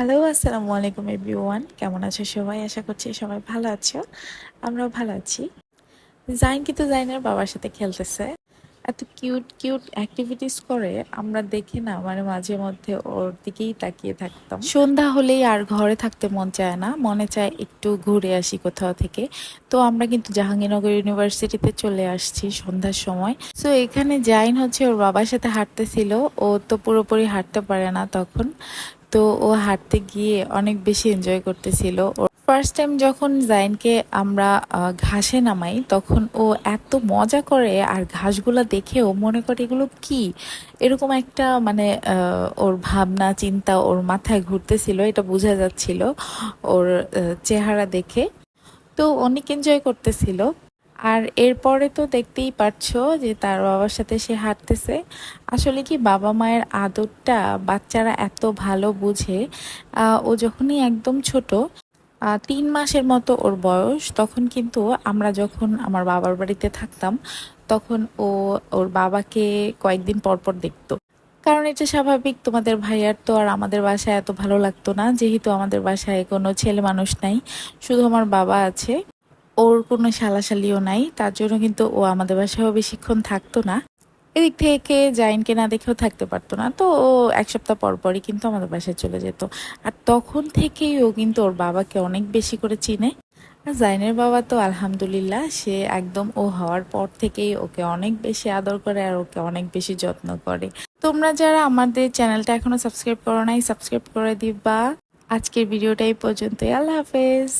Hello আসসালামু আলাইকুম everyone কেমন আছো সবাই? আশা করছি সবাই ভালো আছো। আমরাও ভালো আছি। জাইন কিন্তু জাইনের বাবার সাথে খেলতেছে। এত কিউট কিউট অ্যাক্টিভিটিস করে, আমরা দেখি না মানে মাঝে মধ্যে ওর দিকেই তাকিয়ে থাকতাম। সন্ধ্যা হলেই আর ঘরে থাকতে মন চায় না, মনে চায় একটু ঘুরে আসি কোথাও থেকে। তো আমরা কিন্তু জাহাঙ্গীরনগর ইউনিভার্সিটিতে চলে আসছি সন্ধ্যার সময়। সো এখানে জাইন হচ্ছে ওর বাবার সাথে হাঁটতেছিল। ও তো পুরোপুরি হাঁটতে পারে না তখন। তো ও হাঁটতে গিয়ে অনেক বেশি এনজয় করতেছিল। ফার্স্ট টাইম যখন জাইনকে আমরা ঘাসে নামাই, তখন ও এত মজা করে আর ঘাসগুলো দেখেও মনে করে এগুলো কি? এরকম একটা মানে ওর ভাবনা, চিন্তা ওর মাথায় ঘুরতেছিল, এটা বোঝা যাচ্ছিল ওর চেহারা দেখে। তো অনেক এনজয় করতেছিল। আর এরপরে তো দেখতেই পারছ যে তার বাবার সাথে সে হাঁটতেছে। আসলে কি বাবা মায়ের আদরটা বাচ্চারা এত ভালো বুঝে? ও যখনই একদম ছোট তিন মাসের মতো ওর বয়স, তখন কিন্তু আমরা যখন আমার বাবার বাড়িতে থাকতাম, তখন ও ওর বাবাকে কয়েকদিন পর পর দেখতো। কারণ এটা স্বাভাবিক, তোমাদের ভাইয়ার তো আর আমাদের বাসায় এত ভালো লাগতো না, যেহেতু আমাদের বাসায় কোনো ছেলে মানুষ নাই, শুধু আমার বাবা আছে। ওর কোনো শালাশালিও নাই, তার জন্য কিন্তু ও আমাদের বাসায়ও বেশিক্ষণ থাকতো না। এদিক থেকে জাইনকে না দেখেও থাকতে পারতো না, তো ও এক সপ্তাহ পর পরই কিন্তু আমাদের বাসায় চলে যেত। আর তখন থেকেই ও কিন্তু ওর বাবাকে অনেক বেশি করে চিনে। আর জাইনের বাবা তো আলহামদুলিল্লাহ, সে একদম ও হওয়ার পর থেকেই ওকে অনেক বেশি আদর করে আর ওকে অনেক বেশি যত্ন করে। তোমরা যারা আমাদের চ্যানেলটা এখনও সাবস্ক্রাইব করো নাই, সাবস্ক্রাইব করে দিবা। আজকের ভিডিওটা এই পর্যন্তই, আল্লাহ হাফেজ।